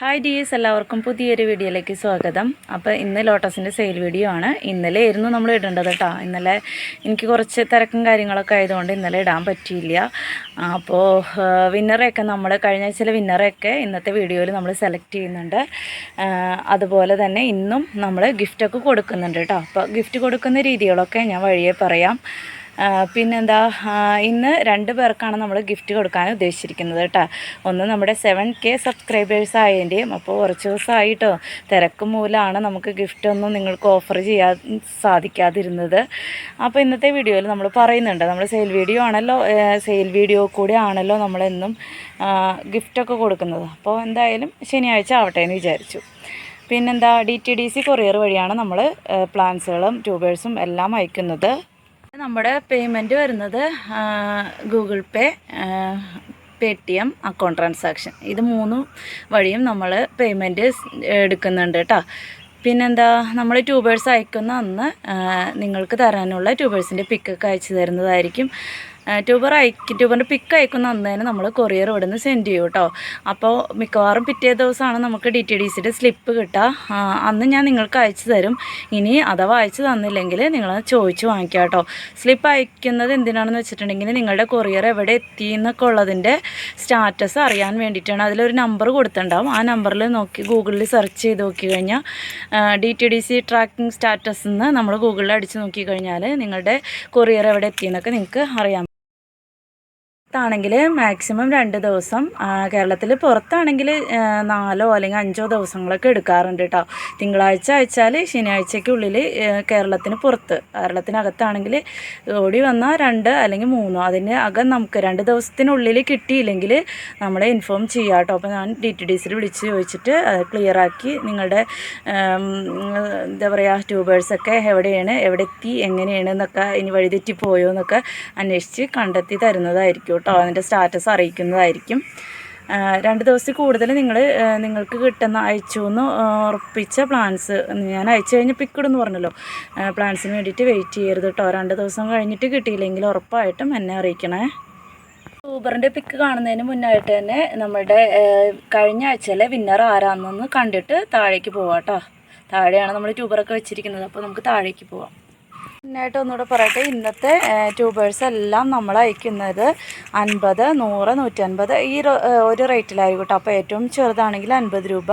Hi dears എല്ലാവർക്കും പുതിയൊരു വീഡിയോയിലേക്ക് സ്വാഗതം. അപ്പോൾ ഇന്ന് ലോട്ടസിന്റെ സെയിൽ വീഡിയോ ആണ്. ഇന്നലെ ആയിരുന്നു നമ്മൾ ഇടേണ്ടത് കേട്ടോ. ഇന്നലെ എനിക്ക് കുറച്ച് തിരക്കും കാര്യങ്ങളൊക്കെ ആയതുകൊണ്ട് ഇന്നലെ ഇടാൻ പറ്റിയില്ല. അപ്പോൾ വിന്നറൊക്കെ നമ്മൾ കഴിഞ്ഞ ആഴ്ചയിലെ വിന്നറൊക്കെ ഇന്നത്തെ വീഡിയോയിൽ നമ്മൾ സെലക്ട് ചെയ്യുന്നുണ്ട്. അതുപോലെ തന്നെ ഇന്നും നമ്മൾ ഗിഫ്റ്റൊക്കെ കൊടുക്കുന്നുണ്ട് കേട്ടോ. അപ്പോൾ ഗിഫ്റ്റ് കൊടുക്കുന്ന രീതികളൊക്കെ ഞാൻ വഴിയെ പറയാം. പിന്നെന്താ ഇന്ന് രണ്ട് പേർക്കാണ് നമ്മൾ ഗിഫ്റ്റ് കൊടുക്കാൻ ഉദ്ദേശിച്ചിരിക്കുന്നത് കേട്ടോ. ഒന്ന് നമ്മുടെ സെവൻ കെ സബ്സ്ക്രൈബേഴ്സ് ആയതിന്റെയും അപ്പോൾ കുറച്ച് ദിവസമായിട്ടോ തിരക്ക് മൂലമാണ് നമുക്ക് ഗിഫ്റ്റ് ഒന്നും നിങ്ങൾക്ക് ഓഫർ ചെയ്യാൻ സാധിക്കാതിരുന്നത്. അപ്പോൾ ഇന്നത്തെ വീഡിയോയിൽ നമ്മൾ പറയുന്നുണ്ട് നമ്മൾ സെയിൽ വീഡിയോ ആണല്ലോ സെയിൽ വീഡിയോ കൂടെ ആണല്ലോ നമ്മളെന്നും ഗിഫ്റ്റൊക്കെ കൊടുക്കുന്നത്. അപ്പോൾ എന്തായാലും ശനിയാഴ്ച ആവട്ടെ എന്ന് വിചാരിച്ചു. പിന്നെന്താ D T D C courier വഴിയാണ് നമ്മൾ പ്ലാൻസുകളും ട്യൂബേഴ്സും എല്ലാം അയക്കുന്നത്. നമ്മുടെ പേയ്മെന്റ് വരുന്നത് Google Pay Paytm account transaction ഇത് മൂന്നും വഴിയും നമ്മൾ പേയ്മെന്റ് എടുക്കുന്നുണ്ട് കേട്ടോ പിന്നെന്താ നമ്മൾ ട്യൂബേഴ്സ് അയക്കുന്ന അന്ന് നിങ്ങൾക്ക് തരാനുള്ള ട്യൂബേഴ്സിന്റെ പിക്കൊക്കെ അയച്ചു തരുന്നതായിരിക്കും. ട്യൂബർ അയക്കും ട്യൂബറിന്റെ പിക്ക് അയക്കുന്ന അന്ന് തന്നെ നമ്മൾ കൊറിയർ ഇവിടെ നിന്ന് സെൻഡ് ചെയ്യും കേട്ടോ അപ്പോൾ മിക്കവാറും പിറ്റേ ദിവസമാണ് നമുക്ക് ഡി ടി ഡി സിയുടെ സ്ലിപ്പ് കിട്ടുക. അന്ന് ഞാൻ നിങ്ങൾക്ക് അയച്ചു തരും. ഇനി അഥവാ അയച്ചു തന്നില്ലെങ്കിൽ നിങ്ങൾ ചോദിച്ച് വാങ്ങിക്കുക കേട്ടോ സ്ലിപ്പ് അയക്കുന്നത് എന്തിനാണെന്ന് വെച്ചിട്ടുണ്ടെങ്കിൽ നിങ്ങളുടെ കൊറിയർ എവിടെ എത്തി എന്നൊക്കെ ഉള്ളതിന്റെ സ്റ്റാറ്റസ് അറിയാൻ വേണ്ടിയിട്ടാണ്. അതിലൊരു നമ്പർ കൊടുത്തിട്ടുണ്ടാവും. ആ നമ്പറിൽ നോക്കി ഗൂഗിളിൽ സെർച്ച് ചെയ്ത് നോക്കി കഴിഞ്ഞാൽ D T D C tracking status എന്ന് നമ്മൾ ഗൂഗിളിൽ അടിച്ച് നോക്കി കഴിഞ്ഞാൽ നിങ്ങളുടെ കൊറിയർ എവിടെ എത്തിയെന്നൊക്കെ നിങ്ങൾക്ക് അറിയാം ാണെങ്കിൽ മാക്സിമം രണ്ട് ദിവസം. കേരളത്തിൽ പുറത്താണെങ്കിൽ നാലോ അല്ലെങ്കിൽ അഞ്ചോ ദിവസങ്ങളൊക്കെ എടുക്കാറുണ്ട് കേട്ടോ തിങ്കളാഴ്ച അയച്ചാൽ ശനിയാഴ്ചയ്ക്കുള്ളിൽ കേരളത്തിന് പുറത്ത്. കേരളത്തിനകത്താണെങ്കിൽ ഓടി വന്നാൽ രണ്ട് അല്ലെങ്കിൽ മൂന്നോ. അതിന് അകം നമുക്ക് രണ്ട് ദിവസത്തിനുള്ളിൽ കിട്ടിയില്ലെങ്കിൽ നമ്മളെ ഇൻഫോം ചെയ്യാം കേട്ടോ അപ്പോൾ ഞാൻ ഡി ടി ഡി സിയിൽ വിളിച്ച് ചോദിച്ചിട്ട് അത് ക്ലിയറാക്കി നിങ്ങളുടെ എന്താ പറയുക ട്യൂബേഴ്സൊക്കെ എവിടെയാണ് എവിടെ എത്തി എങ്ങനെയാണ് എന്നൊക്കെ ഇനി വഴിതെറ്റി പോയോ എന്നൊക്കെ അന്വേഷിച്ച് കണ്ടെത്തി തരുന്നതായിരിക്കും കേട്ടോ അതിന്റെ സ്റ്റാറ്റസ് അറിയിക്കുന്നതായിരിക്കും. രണ്ട് ദിവസത്തിൽ കൂടുതൽ നിങ്ങൾ നിങ്ങൾക്ക് കിട്ടുന്ന അയച്ചു എന്ന് ഉറപ്പിച്ച പ്ലാൻസ് ഞാൻ അയച്ചു കഴിഞ്ഞ് പിക്കിടുന്ന് പറഞ്ഞല്ലോ. പ്ലാൻസിന് വേണ്ടിയിട്ട് വെയിറ്റ് ചെയ്യരുത് കേട്ടോ. രണ്ട് ദിവസം കഴിഞ്ഞിട്ട് കിട്ടിയില്ലെങ്കിൽ ഉറപ്പായിട്ടും എന്നെ അറിയിക്കണേ. ഊബറിന്റെ പിക്ക് കാണുന്നതിന് മുന്നായിട്ട് തന്നെ നമ്മുടെ കഴിഞ്ഞ ആഴ്ചയിലെ വിന്നർ ആരാന്നൊന്ന് കണ്ടിട്ട് താഴേക്ക് പോവാം കേട്ടോ. താഴെയാണ് നമ്മൾ ട്യൂബറൊക്കെ വെച്ചിരിക്കുന്നത്. അപ്പോൾ നമുക്ക് താഴേക്ക് പോവാം. പിന്നായിട്ട് ഒന്നുകൂടെ പറയട്ടെ. ഇന്നത്തെ ട്യൂബേഴ്സ് എല്ലാം നമ്മൾ അയക്കുന്നത് അൻപത് നൂറ് നൂറ്റൻപത് ഈ ഒരു റേറ്റിലായിരിക്കും കേട്ടോ അപ്പോൾ ഏറ്റവും ചെറുതാണെങ്കിൽ അൻപത് രൂപ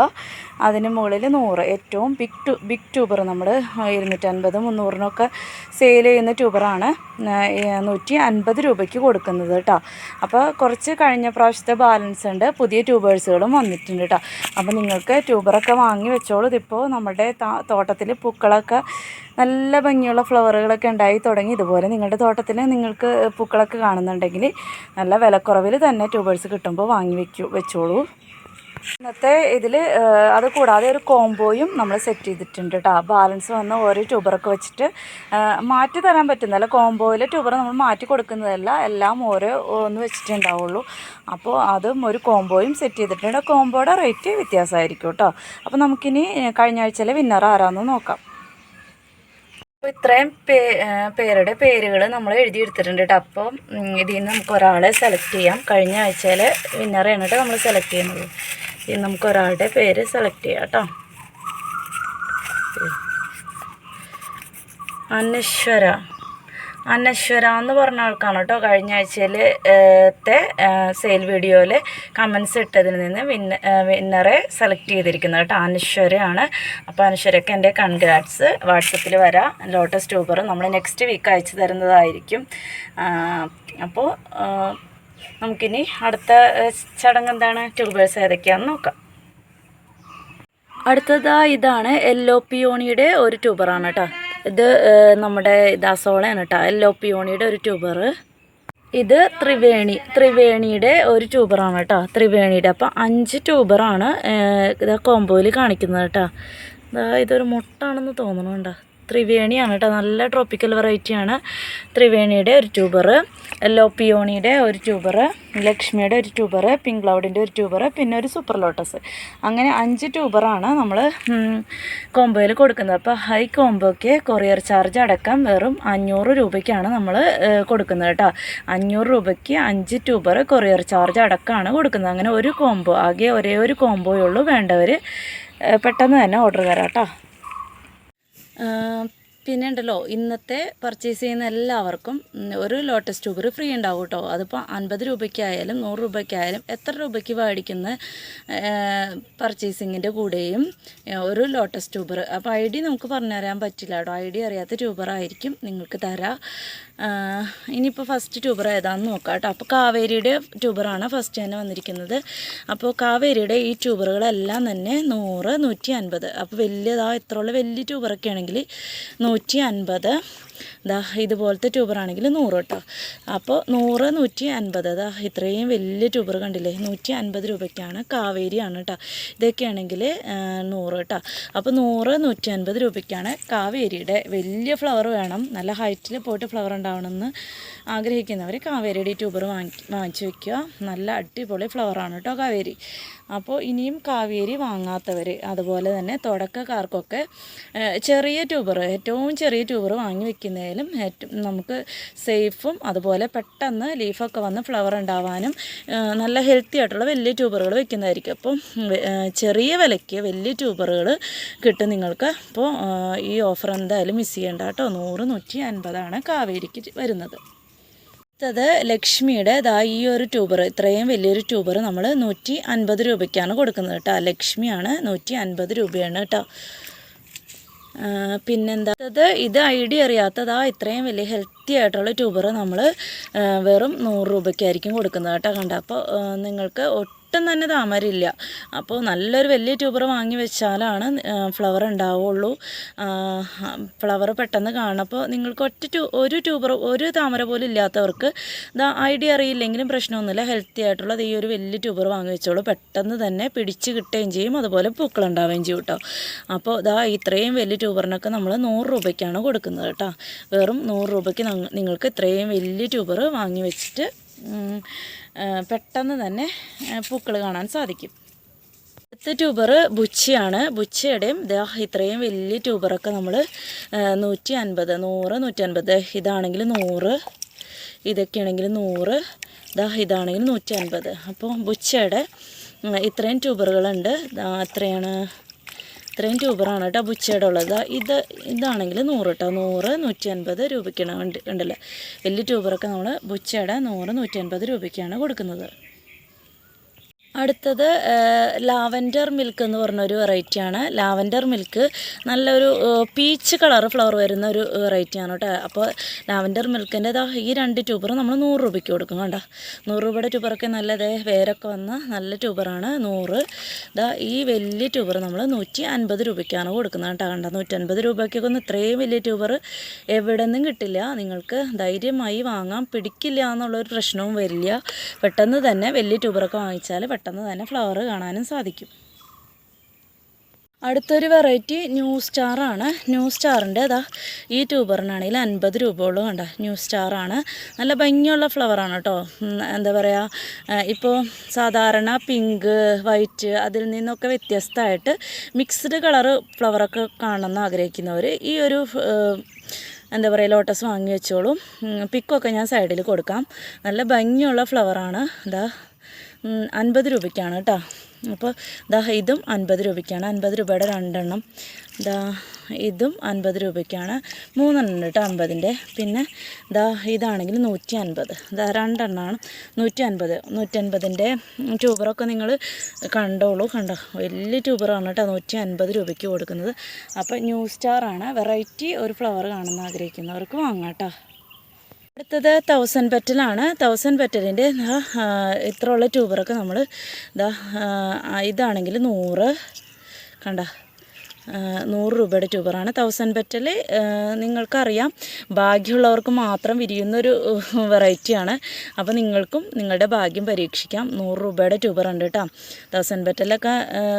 അതിന് മുകളിൽ നൂറ്. ഏറ്റവും ബിഗ് ടു ബിഗ് ട്യൂബർ നമ്മൾ ഇരുന്നൂറ്റൻപത് മുന്നൂറിനൊക്കെ സെയിൽ ചെയ്യുന്ന ട്യൂബറാണ് നൂറ്റി അൻപത് രൂപയ്ക്ക് കൊടുക്കുന്നത് കേട്ടോ അപ്പോൾ കുറച്ച് കഴിഞ്ഞ പ്രാവശ്യത്തെ ബാലൻസ് ഉണ്ട് പുതിയ ട്യൂബേഴ്സുകളും വന്നിട്ടുണ്ട് കേട്ടോ അപ്പോൾ നിങ്ങൾക്ക് ട്യൂബറൊക്കെ വാങ്ങി വെച്ചോളൂ. ഇതിപ്പോൾ നമ്മുടെ തോട്ടത്തിൽ പൂക്കളൊക്കെ നല്ല ഭംഗിയുള്ള ഫ്ലവറുകളൊക്കെ ഉണ്ടായി തുടങ്ങി. ഇതുപോലെ നിങ്ങളുടെ തോട്ടത്തിൽ നിങ്ങൾക്ക് പൂക്കളൊക്കെ കാണുന്നുണ്ടെങ്കിൽ നല്ല വിലക്കുറവിൽ തന്നെ ട്യൂബേഴ്സ് കിട്ടുമ്പോൾ വാങ്ങി വെക്കൂ വെച്ചോളൂ. ഇന്നത്തെ ഇതിൽ അത് കൂടാതെ ഒരു കോംബോയും നമ്മൾ സെറ്റ് ചെയ്തിട്ടുണ്ട് കേട്ടോ ബാലൻസ് വന്ന ഓരോ ട്യൂബറൊക്കെ വെച്ചിട്ട് മാറ്റി തരാൻ പറ്റുന്നതല്ല. കോംബോയിൽ ട്യൂബർ നമ്മൾ മാറ്റി കൊടുക്കുന്നതല്ല. എല്ലാം ഓരോ ഒന്ന് വെച്ചിട്ടുണ്ടാവുള്ളൂ. അപ്പോൾ അതും ഒരു കോംബോയും സെറ്റ് ചെയ്തിട്ടുണ്ട്. കോംബോയുടെ റേറ്റ് വ്യത്യാസമായിരിക്കും കേട്ടോ അപ്പോൾ നമുക്കിനി കഴിഞ്ഞ ആഴ്ചയിലെ വിന്നർ ആരാന്ന് നോക്കാം. അപ്പോൾ ഇത്രയും പേ പേരുടെ പേരുകൾ നമ്മൾ എഴുതിയെടുത്തിട്ടുണ്ട് കേട്ടോ അപ്പം ഇതിൽ നിന്ന് നമുക്ക് ഒരാളെ സെലക്ട് ചെയ്യാം. കഴിഞ്ഞ ആഴ്ചയിൽ ആണ് കേട്ടോ നമ്മൾ സെലക്ട് ചെയ്യുന്നത്. ഇതിൽ നമുക്ക് ഒരാളുടെ പേര് സെലക്ട് ചെയ്യാം കേട്ടോ. അനശ്വര. അനശ്വര എന്ന് പറഞ്ഞ ആൾക്കാണ് കേട്ടോ കഴിഞ്ഞ ആഴ്ചയിലത്തെ സെയിൽ വീഡിയോയിൽ കമൻസ് ഇട്ടതിൽ നിന്ന് വിന്ന വിന്നറെ സെലക്ട് ചെയ്തിരിക്കുന്നത് കേട്ടോ. അനശ്വരയാണ്. അപ്പോൾ അനശ്വരയ്ക്ക് എന്റെ കൺഗ്രാറ്റ്സ് വാട്സപ്പിൽ വരാം. ലോട്ടസ് ട്യൂബർ നമ്മൾ നെക്സ്റ്റ് വീക്ക് അയച്ചു തരുന്നതായിരിക്കും. അപ്പോൾ നമുക്കിനി അടുത്ത ചടങ്ങ് എന്താണ്? ട്യൂബേഴ്സ് ഏതൊക്കെയാണെന്ന് നോക്കാം. അടുത്തതായി ഇതാണ് എല്ലോ പിയോണിയുടെ ഒരു ട്യൂബറാണ് കേട്ടോ ഇത് നമ്മുടെ ദാസോളയാണ് കേട്ടോ എല്ലോ പിയോണിയുടെ ഒരു ട്യൂബർ ഇത് ത്രിവേണി ത്രിവേണിയുടെ ഒരു ട്യൂബറാണ് കേട്ടോ ത്രിവേണിയുടെ അപ്പോൾ അഞ്ച് ട്യൂബറാണ് ഇത് കോമ്പോയിൽ കാണിക്കുന്നത് കേട്ടോ ഇതാ ഇതൊരു മുട്ടാണെന്ന് തോന്നുന്നുണ്ടോ ത്രിവേണിയാണ് കേട്ടോ നല്ല ട്രോപ്പിക്കൽ വെറൈറ്റിയാണ് ത്രിവേണിയുടെ ഒരു ട്യൂബർ യെല്ലോ പിയോണിയുടെ ഒരു ട്യൂബർ ലക്ഷ്മിയുടെ ഒരു ട്യൂബർ പിങ്ക് ക്ലൗഡിന്റെ ഒരു ട്യൂബർ പിന്നെ ഒരു സൂപ്പർ ലോട്ടസ് അങ്ങനെ അഞ്ച് ട്യൂബറാണ് നമ്മൾ കോംബോയിൽ കൊടുക്കുന്നത്. അപ്പോൾ ഹൈ കോംബോയ്ക്ക് കൊറിയർ ചാർജ് അടക്കം വെറും അഞ്ഞൂറ് രൂപയ്ക്കാണ് നമ്മൾ കൊടുക്കുന്നത് കേട്ടോ. അഞ്ഞൂറ് രൂപയ്ക്ക് അഞ്ച് ട്യൂബർ കൊറിയർ ചാർജ് അടക്കമാണ് കൊടുക്കുന്നത്. അങ്ങനെ ഒരു കോംബോ ആകെ ഒരേ ഒരു കോംബോയുള്ളൂ വേണ്ടവർ പെട്ടെന്ന് തന്നെ ഓർഡർ തരാം കേട്ടോ. പിന്നെ ഉണ്ടല്ലോ ഇന്നത്തെ പർച്ചേസ് ചെയ്യുന്ന എല്ലാവർക്കും ഒരു ലോട്ടസ് ട്യൂബർ ഫ്രീ ഉണ്ടാവും കേട്ടോ അതിപ്പോൾ അൻപത് രൂപയ്ക്കായാലും നൂറ് രൂപയ്ക്കായാലും എത്ര രൂപയ്ക്ക് മേടിക്കുന്ന പർച്ചേസിങ്ങിന്റെ കൂടെയും ഒരു ലോട്ടസ് ട്യൂബർ അപ്പോൾ ഐ ഡി നമുക്ക് പറഞ്ഞു തരാൻ പറ്റില്ല കേട്ടോ ഐ ഡി അറിയാത്ത ട്യൂബർ ആയിരിക്കും നിങ്ങൾക്ക് തരാം. ഇനിയിപ്പോൾ ഫസ്റ്റ് ട്യൂബർ ഏതാണെന്ന് നോക്കാം കേട്ടോ. അപ്പോൾ കാവേരിയുടെ ട്യൂബറാണ് ഫസ്റ്റ് തന്നെ വന്നിരിക്കുന്നത്. അപ്പോൾ കാവേരിയുടെ ഈ ട്യൂബറുകളെല്ലാം തന്നെ നൂറ് നൂറ്റി അൻപത്. അപ്പോൾ വലിയതാ ഉള്ള വലിയ ട്യൂബറൊക്കെ ആണെങ്കിൽ നൂറ്റി അൻപത് ദാ ഇതുപോലത്തെ ട്യൂബർ ആണെങ്കിൽ നൂറ് കേട്ടോ. അപ്പോൾ നൂറ് നൂറ്റി അൻപത്. ദാ ഇത്രയും വലിയ ട്യൂബർ കണ്ടില്ലേ? നൂറ്റി അൻപത് രൂപയ്ക്കാണ് കാവേരിയാണ് കേട്ടോ. ഇതൊക്കെയാണെങ്കിൽ നൂറ് കേട്ടോ. അപ്പോൾ നൂറ് നൂറ്റി അൻപത് രൂപയ്ക്കാണ് കാവേരിയുടെ വലിയ ഫ്ലവർ വേണം. നല്ല ഹൈറ്റിൽ പോയിട്ട് ഫ്ലവർ ഉണ്ടാവണമെന്ന് ആഗ്രഹിക്കുന്നവർ കാവേരിയുടെ ട്യൂബർ വാങ്ങി വാങ്ങിച്ചു വെക്കുക. നല്ല അടിപൊളി ഫ്ലവറാണ് കേട്ടോ കാവേരി. അപ്പോൾ ഇനിയും കാവേരി വാങ്ങാത്തവർ അതുപോലെ തന്നെ തുടക്കക്കാർക്കൊക്കെ ചെറിയ ട്യൂബർ ഏറ്റവും ചെറിയ ട്യൂബർ വാങ്ങി വെക്കുന്നതിലും ഏറ്റവും നമുക്ക് സേഫും അതുപോലെ പെട്ടെന്ന് ലീഫൊക്കെ വന്ന് ഫ്ലവർ ഉണ്ടാവാനും നല്ല ഹെൽത്തി ആയിട്ടുള്ള വലിയ ട്യൂബറുകൾ വെക്കുന്നതായിരിക്കും. അപ്പം ചെറിയ വിലയ്ക്ക് വലിയ ട്യൂബറുകൾ കിട്ടും നിങ്ങൾക്ക്. അപ്പോൾ ഈ ഓഫർ എന്തായാലും മിസ് ചെയ്യേണ്ട കേട്ടോ നൂറ് നൂറ്റി അൻപതാണ് കാവേരിക്ക് വരുന്നത്. അടുത്തത് ലക്ഷ്മിയുടെ ദാ ഈ ഒരു ട്യൂബർ ഇത്രയും വലിയൊരു ട്യൂബർ നമ്മൾ നൂറ്റി അൻപത് രൂപയ്ക്കാണ് കൊടുക്കുന്നത് കേട്ടോ. ലക്ഷ്മിയാണ് നൂറ്റി അൻപത് രൂപയാണ് കേട്ടോ. പിന്നെന്താ? ഇത് ഇത് ഐ ഡി അറിയാത്തതാ ഇത്രയും വലിയ ഹെൽത്തി ആയിട്ടുള്ള ട്യൂബർ നമ്മൾ വെറും നൂറ് രൂപയ്ക്കായിരിക്കും കൊടുക്കുന്നത് കേട്ടോ. കണ്ട? അപ്പോൾ നിങ്ങൾക്ക് ഒട്ടും തന്നെ താമരയില്ല. അപ്പോൾ നല്ലൊരു വലിയ ട്യൂബർ വാങ്ങി വെച്ചാലാണ് ഫ്ലവർ ഉണ്ടാവുള്ളൂ. ഫ്ലവർ പെട്ടെന്ന് കാണപ്പോൾ നിങ്ങൾക്ക് ഒറ്റ ട്യൂ ഒരു ട്യൂബർ ഒരു താമര പോലും ഇല്ലാത്തവർക്ക് ഇതാ ഐഡിയ അറിയില്ലെങ്കിലും പ്രശ്നമൊന്നുമില്ല. ഹെൽത്തി ആയിട്ടുള്ളത് ഈ ഒരു വലിയ ട്യൂബർ വാങ്ങി വെച്ചോളൂ. പെട്ടെന്ന് തന്നെ പിടിച്ച് കിട്ടുകയും ചെയ്യും. അതുപോലെ പൂക്കൾ ഉണ്ടാവുകയും ചെയ്യും കേട്ടോ. അപ്പോൾ ഇതാ ഇത്രയും വലിയ ട്യൂബറിനൊക്കെ നമ്മൾ നൂറ് രൂപയ്ക്കാണ് കൊടുക്കുന്നത് കേട്ടോ. വെറും നൂറ് രൂപയ്ക്ക് നിങ്ങൾക്ക് ഇത്രയും വലിയ ട്യൂബർ വാങ്ങി വെച്ചിട്ട് പെട്ടെന്ന് തന്നെ പൂക്കൾ കാണാൻ സാധിക്കും. അടുത്ത ട്യൂബർ ബുച്ചിയാണ്. ബുച്ചയുടെയും ദാ ഇത്രയും വലിയ ട്യൂബറൊക്കെ നമ്മൾ നൂറ്റി അൻപത് നൂറ് നൂറ്റി അൻപത് ഇതാണെങ്കിൽ നൂറ് ഇതൊക്കെയാണെങ്കിൽ നൂറ് ദാ ഇതാണെങ്കിൽ നൂറ്റി അൻപത് അപ്പോൾ ബുച്ചയുടെ ഇത്രയും ട്യൂബറുകളുണ്ട്. അത്രയാണ് ഇത്രയും ട്യൂബറാണ് കേട്ടോ ബുച്ചയുടെ ഉള്ളത്. ഇത് ഇതാണെങ്കിൽ നൂറ് കേട്ടോ. നൂറ് നൂറ്റി അൻപത് രൂപയ്ക്കാണ് ഉണ്ട് ഉണ്ടല്ലോ. വലിയ ട്യൂബറൊക്കെ നമ്മൾ ബുച്ചയുടെ നൂറ് നൂറ്റി അൻപത് രൂപയ്ക്കാണ് കൊടുക്കുന്നത്. അടുത്തത് ലാവൻഡർ മിൽക്ക് എന്ന് പറഞ്ഞൊരു വെറൈറ്റിയാണ്. ലാവൻഡർ മിൽക്ക് നല്ലൊരു പീച്ച് കളർ ഫ്ലവർ വരുന്ന ഒരു വെറൈറ്റിയാണ് കേട്ടോ. അപ്പോൾ ലാവൻഡർ മിൽക്കിന്റെ ദാ ഈ രണ്ട് ട്യൂബർ നമ്മൾ നൂറ് രൂപയ്ക്ക് കൊടുക്കും കണ്ട. നൂറ് രൂപയുടെ ട്യൂബറൊക്കെ നല്ലതേ വേരൊക്കെ വന്ന നല്ല ട്യൂബറാണ് നൂറ്. ഇതാ ഈ വലിയ ട്യൂബർ നമ്മൾ നൂറ്റി അൻപത് രൂപയ്ക്കാണ് കൊടുക്കുന്നത് കേട്ടോ കണ്ട. നൂറ്റൻപത് രൂപയ്ക്കൊക്കെ ഒന്ന് ഇത്രയും വലിയ ട്യൂബർ എവിടെ നിന്നും കിട്ടില്ല. നിങ്ങൾക്ക് ധൈര്യമായി വാങ്ങാം. പിടിക്കില്ല എന്നുള്ളൊരു പ്രശ്നവും വരില്ല. പെട്ടെന്ന് തന്നെ വലിയ ട്യൂബറൊക്കെ വാങ്ങിച്ചാൽ പെട്ടെന്ന് തന്നെ ഫ്ലവർ കാണാനും സാധിക്കും. അടുത്തൊരു വെറൈറ്റി ന്യൂ സ്റ്റാറാണ് ന്യൂ സ്റ്റാറിന്റെ അതാ ഈ ട്യൂബറിനാണെങ്കിൽ അൻപത് രൂപയുള്ളൂ കണ്ട. ന്യൂ സ്റ്റാറാണ് നല്ല ഭംഗിയുള്ള ഫ്ലവറാണ് കേട്ടോ എന്താ പറയുക ഇപ്പോൾ സാധാരണ പിങ്ക് വൈറ്റ് അതിൽ നിന്നൊക്കെ വ്യത്യസ്തമായിട്ട് മിക്സ്ഡ് കളറ് ഫ്ലവറൊക്കെ കാണണമെന്ന് ആഗ്രഹിക്കുന്നവർ ഈ ഒരു എന്താ പറയുക ലോട്ടസ് വാങ്ങി വെച്ചോളും. പിക്കൊക്കെ ഞാൻ സൈഡിൽ കൊടുക്കാം. നല്ല ഭംഗിയുള്ള ഫ്ലവറാണ് ഇതാ അൻപത് രൂപയ്ക്കാണ് കേട്ടോ. അപ്പോൾ ദാ ഇതും അൻപത് രൂപയ്ക്കാണ്. അൻപത് രൂപയുടെ രണ്ടെണ്ണം. ദാ ഇതും അൻപത് രൂപയ്ക്കാണ്. മൂന്നെണ്ണം കേട്ടോ അൻപതിന്റെ. പിന്നെ ദാ ഇതാണെങ്കിൽ നൂറ്റി അൻപത് ദാ രണ്ടെണ്ണമാണ്. നൂറ്റി അൻപത് നൂറ്റി അൻപതിന്റെ ട്യൂബറൊക്കെ നിങ്ങൾ കണ്ടോളൂ കണ്ടോ. വലിയ ട്യൂബറാണ് കേട്ടോ നൂറ്റി അൻപത് രൂപയ്ക്ക് കൊടുക്കുന്നത്. അപ്പോൾ ന്യൂ സ്റ്റാറാണ്. വെറൈറ്റി ഒരു ഫ്ലവർ കാണുന്ന ആഗ്രഹിക്കുന്നവർക്ക് വാങ്ങാം കേട്ടോ. അടുത്തത് തൗസൻഡ് പെറ്റലാണ്. തൗസൻഡ് പെറ്റലിന്റെ ഇത്രയുള്ള ട്യൂബറൊക്കെ നമ്മൾ ഇതാ ഇതാണെങ്കിൽ നൂറ്. കണ്ട നൂറ് രൂപയുടെ ട്യൂബറാണ്. തൗസൻഡ് പെറ്റൽ നിങ്ങൾക്കറിയാം ഭാഗ്യമുള്ളവർക്ക് മാത്രം വിരിയുന്നൊരു വെറൈറ്റിയാണ്. അപ്പോൾ നിങ്ങൾക്കും നിങ്ങളുടെ ഭാഗ്യം പരീക്ഷിക്കാം. നൂറ് രൂപയുടെ ട്യൂബർ ഉണ്ട് കേട്ടോ. തൗസൻഡ് പെറ്റലൊക്കെ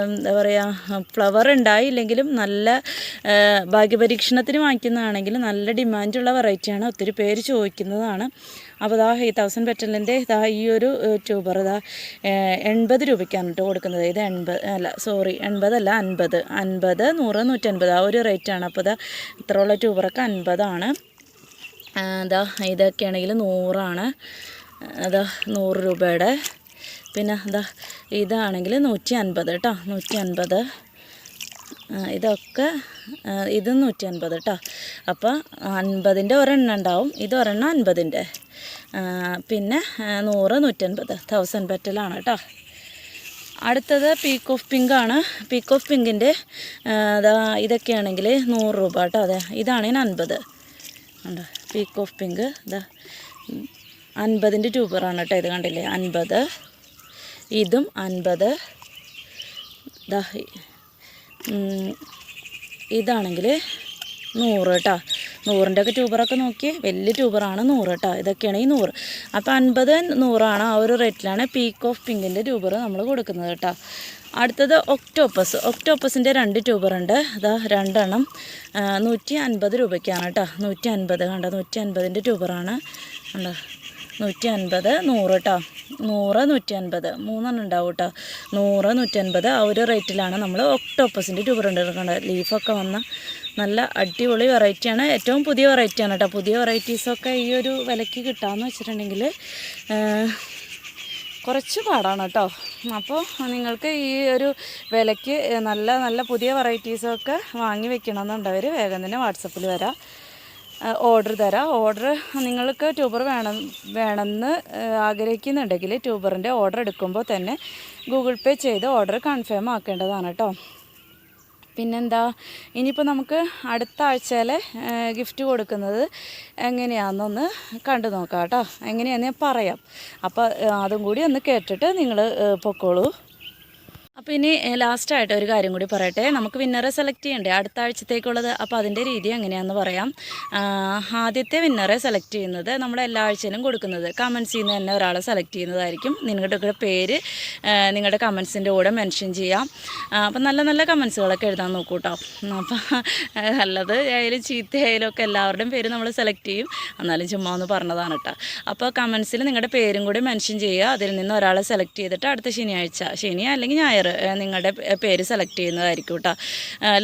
എന്താ പറയുക ഫ്ലവർ ഉണ്ടായില്ലെങ്കിലും നല്ല ഭാഗ്യപരീക്ഷണത്തിന് വാങ്ങിക്കുന്നതാണെങ്കിൽ നല്ല ഡിമാൻഡുള്ള വെറൈറ്റിയാണ് ഒത്തിരി പേര് ചോദിക്കുന്നതാണ്. അപ്പോൾ ഇതാ ഈ തൗസൻഡ് പെറ്റലിന്റെ ഇതാ ഈ ഒരു ട്യൂബർ ഇതാ എൺപത് രൂപയ്ക്കാണ് കേട്ടോ കൊടുക്കുന്നത്. ഇത് എൺപത് അല്ല സോറി എൺപതല്ല അൻപത്. അൻപത് നൂറ് നൂറ്റൻപത്. ആ ഒരു റേറ്റാണ് അപ്പോൾ ഇതാ ഇത്രയുള്ള ട്യൂബറൊക്കെ അൻപതാണ് ഇതാ ഇതൊക്കെ ആണെങ്കിൽ നൂറാണ്. അതാ നൂറ് രൂപയുടെ. പിന്നെ ദാ ഇതാണെങ്കിൽ നൂറ്റി അൻപത് കേട്ടോ നൂറ്റി അൻപത്. ഇതൊക്കെ ഇത് നൂറ്റി അൻപത് കേട്ടോ അപ്പോൾ അൻപതിന്റെ ഒരെണ്ണം ഉണ്ടാവും. ഇത് ഒരെണ്ണം അൻപതിന്റെ. പിന്നെ നൂറ് നൂറ്റൻപത് തൗസൻഡ് പെറ്റലാണ് കേട്ടോ അടുത്തത് പീക്ക് ഓഫ് പിങ്ക് ആണ്. പീക്ക് ഓഫ് പിങ്കിന്റെ അതാ ഇതൊക്കെയാണെങ്കിൽ നൂറ് രൂപ കേട്ടോ അതെ ഇതാണെങ്കിൽ അൻപത്. ഉണ്ട് പീക്ക് ഓഫ് പിങ്ക് ഇതാ അൻപതിന്റെ ട്യൂബറാണ് കേട്ടോ ഇത് കണ്ടില്ലേ? അൻപത് ഇതും അൻപത് ഉം, ഇതാണെങ്കിൽ നൂറ് കേട്ടോ. നൂറിന്റെ ഒക്കെ ട്യൂബറൊക്കെ നോക്കി. വലിയ ട്യൂബറാണ് നൂറ് കേട്ടോ. ഇതൊക്കെയാണ് ഈ നൂറ്. അപ്പോൾ അൻപത് നൂറാണ് ആ ഒരു റേറ്റിലാണ് പീക്ക് ഓഫ് പിങ്കിന്റെ ട്യൂബർ നമ്മൾ കൊടുക്കുന്നത് കേട്ടോ. അടുത്തത് ഒക്ടോപ്പസ് ഒക്ടോപ്പസിന്റെ രണ്ട് ട്യൂബറുണ്ട്. അതാ രണ്ടെണ്ണം. നൂറ്റി അൻപത് രൂപയ്ക്കാണ് കേട്ടോ. നൂറ്റി അൻപത് കണ്ടോ? നൂറ്റി അൻപതിന്റെ ട്യൂബറാണ്. കണ്ടോ? നൂറ്റി അൻപത് നൂറ് കേട്ടോ നൂറ് നൂറ്റി അൻപത് മൂന്നെണ്ണം ഉണ്ടാവും കേട്ടോ നൂറ് നൂറ്റി അൻപത് ആ ഒരു റേറ്റിലാണ് നമ്മൾ ഒക്ടോപ്പസിന്റെ ട്യൂബർ എടുക്കേണ്ടത് ലീഫൊക്കെ വന്ന നല്ല അടിപൊളി വെറൈറ്റിയാണ്. ഏറ്റവും പുതിയ വെറൈറ്റിയാണ് കേട്ടോ പുതിയ വെറൈറ്റീസൊക്കെ ഈ ഒരു വിലയ്ക്ക് കിട്ടാമെന്ന് വെച്ചിട്ടുണ്ടെങ്കിൽ കുറച്ച് പാടാണ് കേട്ടോ അപ്പോൾ നിങ്ങൾക്ക് ഈ ഒരു വിലയ്ക്ക് നല്ല നല്ല പുതിയ വെറൈറ്റീസൊക്കെ വാങ്ങി വെക്കണമെന്നുണ്ടവർ വേഗം തന്നെ വാട്സപ്പിൽ വരാം. ഓർഡർ തരാം. ഓർഡർ നിങ്ങൾക്ക് ട്യൂബർ വേണം വേണമെന്ന് ആഗ്രഹിക്കുന്നുണ്ടെങ്കിൽ ട്യൂബറിന്റെ ഓർഡർ എടുക്കുമ്പോൾ തന്നെ ഗൂഗിൾ പേ ചെയ്ത് ഓർഡർ കൺഫേം ആക്കേണ്ടതാണ് കേട്ടോ പിന്നെന്താ? ഇനിയിപ്പോൾ നമുക്ക് അടുത്ത ആഴ്ചയിലെ ഗിഫ്റ്റ് കൊടുക്കുന്നത് എങ്ങനെയാണെന്നൊന്ന് കണ്ടു നോക്കാം കേട്ടോ എങ്ങനെയാണെന്ന് ഞാൻ പറയാം. അപ്പോൾ അതും കൂടി ഒന്ന് കേട്ടിട്ട് നിങ്ങൾ പൊക്കോളൂ. അപ്പോൾ ഇനി ലാസ്റ്റായിട്ട് ഒരു കാര്യം കൂടി പറയട്ടെ. നമുക്ക് വിന്നറെ സെലക്ട് ചെയ്യണ്ടേ? അടുത്ത ആഴ്ചത്തേക്കുള്ളത്. അപ്പോൾ അതിന്റെ രീതി എങ്ങനെയാണെന്ന് പറയാം. ആദ്യത്തെ വിന്നറെ സെലക്ട് ചെയ്യുന്നത് നമ്മൾ എല്ലാ ആഴ്ചയിലും കൊടുക്കുന്നത്. കമൻസിൽ നിന്ന് തന്നെ ഒരാളെ സെലക്ട് ചെയ്യുന്നതായിരിക്കും. നിങ്ങളുടെ പേര് നിങ്ങളുടെ കമൻസിന്റെ കൂടെ മെൻഷൻ ചെയ്യാം. അപ്പം നല്ല നല്ല കമൻസുകളൊക്കെ എഴുതാൻ നോക്കൂ കേട്ടോ അപ്പോൾ നല്ലത് ആയാലും ചീത്തയായാലും ഒക്കെ എല്ലാവരുടെയും പേര് നമ്മൾ സെലക്ട് ചെയ്യും. എന്നാലും ചുമ്മാ ഒന്ന് പറഞ്ഞതാണ് കേട്ടോ. അപ്പോൾ കമൻസിൽ നിങ്ങളുടെ പേരും കൂടി മെൻഷൻ ചെയ്യുക. അതിൽ നിന്ന് ഒരാളെ സെലക്ട് ചെയ്തിട്ട് അടുത്ത ശനിയാഴ്ച ശനി അല്ലെങ്കിൽ ഞായർ നിങ്ങളുടെ പേര് സെലക്ട് ചെയ്യുന്നതായിരിക്കും കേട്ടോ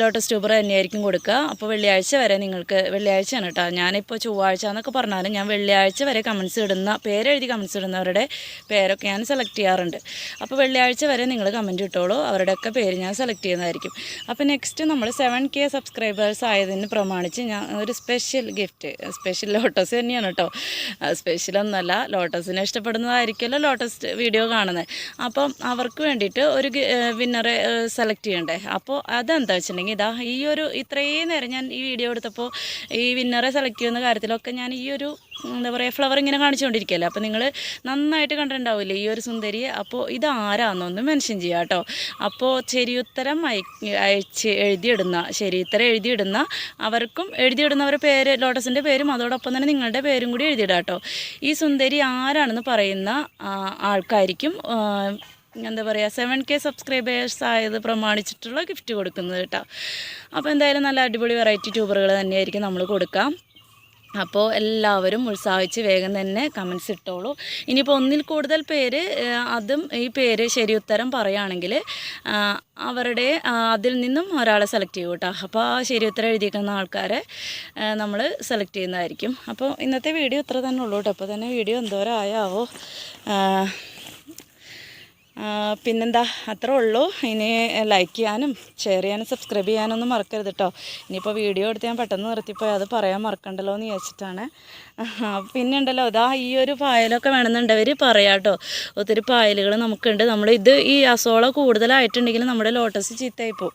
ലോട്ടസ് ട്യൂബർ തന്നെയായിരിക്കും കൊടുക്കുക അപ്പോൾ വെള്ളിയാഴ്ച വരെ നിങ്ങൾക്ക് വെള്ളിയാഴ്ചയാണ് കേട്ടോ ഞാനിപ്പോൾ ചൊവ്വാഴ്ച എന്നൊക്കെ പറഞ്ഞാലും ഞാൻ വെള്ളിയാഴ്ച വരെ കമൻസ് ഇടുന്ന പേരെഴുതി കമൻസ് ഇടുന്നവരുടെ പേരൊക്കെ ഞാൻ സെലക്ട് ചെയ്യാറുണ്ട്. അപ്പോൾ വെള്ളിയാഴ്ച വരെ നിങ്ങൾ കമന്റ് ഇട്ടോളൂ. അവരുടെയൊക്കെ പേര് ഞാൻ സെലക്ട് ചെയ്യുന്നതായിരിക്കും. അപ്പോൾ നെക്സ്റ്റ് നമ്മൾ സെവൻ കെ സബ്സ്ക്രൈബേഴ്സ് ആയതിന് പ്രമാണിച്ച് ഞാൻ ഒരു സ്പെഷ്യൽ ഗിഫ്റ്റ് സ്പെഷ്യൽ ലോട്ടസ് തന്നെയാണ് കേട്ടോ സ്പെഷ്യൽ ഒന്നല്ല ലോട്ടസിനെ ഇഷ്ടപ്പെടുന്നതായിരിക്കുമല്ലോ ലോട്ടസ് വീഡിയോ കാണുന്നത് അപ്പം അവർക്ക് വേണ്ടിയിട്ട് ഒരു വിന്നറെ സെലക്ട് ചെയ്യണ്ടേ? അപ്പോൾ അതെന്താ വെച്ചിട്ടുണ്ടെങ്കിൽ ഇതാ ഈ ഒരു ഇത്രയും നേരം ഞാൻ ഈ വീഡിയോ എടുത്തപ്പോൾ ഈ വിന്നറെ സെലക്ട് ചെയ്യുന്ന കാര്യത്തിലൊക്കെ ഞാൻ ഈ ഒരു എന്താ പറയുക ഫ്ലവർ ഇങ്ങനെ കാണിച്ചുകൊണ്ടിരിക്കുകയല്ലേ? അപ്പോൾ നിങ്ങൾ നന്നായിട്ട് കണ്ടിട്ടുണ്ടാവില്ലേ ഈ ഒരു സുന്ദരിയെ അപ്പോൾ ഇത് ആരാന്നൊന്ന് മെൻഷൻ ചെയ്യുക കേട്ടോ. അപ്പോൾ ശരിയുത്തരം അയ അയച്ച് എഴുതിയിടുന്ന ശരിയുത്തരം എഴുതിയിടുന്ന അവർക്കും എഴുതിയിടുന്നവരുടെ പേര് ലോട്ടസിന്റെ പേരും അതോടൊപ്പം തന്നെ നിങ്ങളുടെ പേരും കൂടി എഴുതിയിടാം കേട്ടോ. ഈ സുന്ദരി ആരാണെന്ന് പറയുന്ന ആൾക്കാരിക്കും എന്താ പറയുക സെവൻ കെ സബ്സ്ക്രൈബേഴ്സ് ആയത് പ്രമാണിച്ചിട്ടുള്ള ഗിഫ്റ്റ് കൊടുക്കുന്നത് കേട്ടോ. അപ്പോൾ എന്തായാലും നല്ല അടിപൊളി വെറൈറ്റി ട്യൂബറുകൾ തന്നെയായിരിക്കും നമ്മൾ കൊടുക്കാം. അപ്പോൾ എല്ലാവരും ഉത്സാഹിച്ച് വേഗം തന്നെ കമൻസ് ഇട്ടോളൂ. ഇനിയിപ്പോൾ ഒന്നിൽ കൂടുതൽ പേര് അതും ഈ പേര് ശരി ഉത്തരം പറയുകയാണെങ്കിൽ അവരുടെ അതിൽ നിന്നും ഒരാളെ സെലക്ട് ചെയ്യും കേട്ടോ. അപ്പോൾ ആ ശരി ഉത്തരം എഴുതിയിരിക്കുന്ന ആൾക്കാരെ നമ്മൾ സെലക്ട് ചെയ്യുന്നതായിരിക്കും. അപ്പോൾ ഇന്നത്തെ വീഡിയോ ഇത്ര തന്നെ ഉള്ളൂ കേട്ടോ. അപ്പോൾ തന്നെ വീഡിയോ എന്തോരം ആയാവോ. പിന്നെന്താ? അത്രേ ഉള്ളൂ. ഇനി ലൈക്ക് ചെയ്യാനും ഷെയർ ചെയ്യാനും സബ്സ്ക്രൈബ് ചെയ്യാനൊന്നും മറക്കരുത് കേട്ടോ ഇനിയിപ്പോൾ വീഡിയോ എടുത്ത് ഞാൻ പെട്ടെന്ന് നിർത്തിപ്പോയി അത് പറയാൻ മറക്കണ്ടല്ലോ എന്ന് വിചാരിച്ചിട്ടാണ്. പിന്നെ ഉണ്ടല്ലോ ഈ ഒരു പായലൊക്കെ വേണമെന്നുണ്ടവർ പറയാം കേട്ടോ ഒത്തിരി പായലുകൾ നമുക്കുണ്ട്. നമ്മൾ ഇത് ഈ അസോള കൂടുതലായിട്ടുണ്ടെങ്കിൽ നമ്മുടെ ലോട്ടസ് ചീത്തയായി പോകും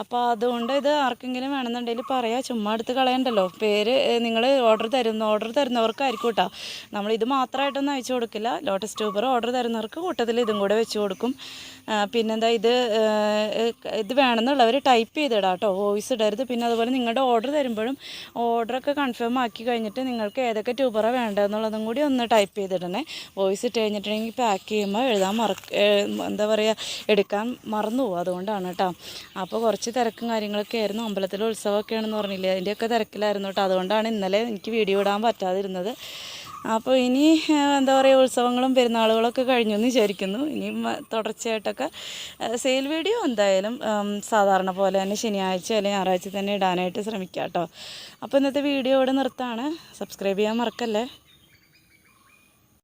അപ്പോൾ അതുകൊണ്ട് ഇത് ആർക്കെങ്കിലും വേണമെന്നുണ്ടെങ്കിൽ പറയാം. ചുമ്മാ എടുത്ത് കളയണ്ടല്ലോ. പേര് നിങ്ങൾ ഓർഡർ തരുന്ന ഓർഡർ തരുന്നവർക്കായിരിക്കും കേട്ടോ നമ്മൾ ഇത് മാത്രമായിട്ടൊന്നും അയച്ചു കൊടുക്കില്ല. ലോട്ടസ് ട്യൂബർ ഓർഡർ തരുന്നവർക്ക് കൂട്ടത്തിൽ ഇതും കൂടെ വെച്ച് കൊടുക്കും. പിന്നെന്താ ഇത് ഇത് വേണമെന്നുള്ളവർ ടൈപ്പ് ചെയ്തിടാം കേട്ടോ വോയിസ് ഇടരുത്. പിന്നെ അതുപോലെ നിങ്ങളുടെ ഓർഡർ തരുമ്പോഴും ഓർഡറൊക്കെ കൺഫേം ആക്കി കഴിഞ്ഞിട്ട് നിങ്ങൾക്ക് ഏതൊക്കെ ട്യൂബറാണ് വേണ്ടതെന്നുള്ളതും കൂടി ഒന്ന് ടൈപ്പ് ചെയ്തിടണേ വോയിസ് ഇട്ട് കഴിഞ്ഞിട്ടുണ്ടെങ്കിൽ പാക്ക് ചെയ്യുമ്പോൾ എഴുതാൻ മറക്ക എന്താ പറയുക എടുക്കാൻ മറന്നു പോകും. അതുകൊണ്ടാണ് കേട്ടോ അപ്പോൾ കുറച്ച് തിരക്കും കാര്യങ്ങളൊക്കെ ആയിരുന്നു. അമ്പലത്തിലെ ഉത്സവമൊക്കെ ആണെന്ന് പറഞ്ഞില്ലേ? അതിന്റെയൊക്കെ തിരക്കിലായിരുന്നു കേട്ടോ അതുകൊണ്ടാണ് ഇന്നലെ എനിക്ക് വീഡിയോ ഇടാൻ പറ്റാതിരുന്നത്. അപ്പോൾ ഇനി എന്താ പറയുക ഉത്സവങ്ങളും പെരുന്നാളുകളൊക്കെ കഴിഞ്ഞു എന്ന് വിചാരിക്കുന്നു. ഇനി തുടർച്ചയായിട്ടൊക്കെ സെയിൽ വീഡിയോ എന്തായാലും സാധാരണ പോലെ തന്നെ ശനിയാഴ്ച അല്ലെങ്കിൽ ഞായറാഴ്ച തന്നെ ഇടാനായിട്ട് ശ്രമിക്കാം കേട്ടോ അപ്പോൾ ഇന്നത്തെ വീഡിയോ ഇവിടെ നിർത്താണ്. സബ്സ്ക്രൈബ് ചെയ്യാൻ മറക്കല്ലേ?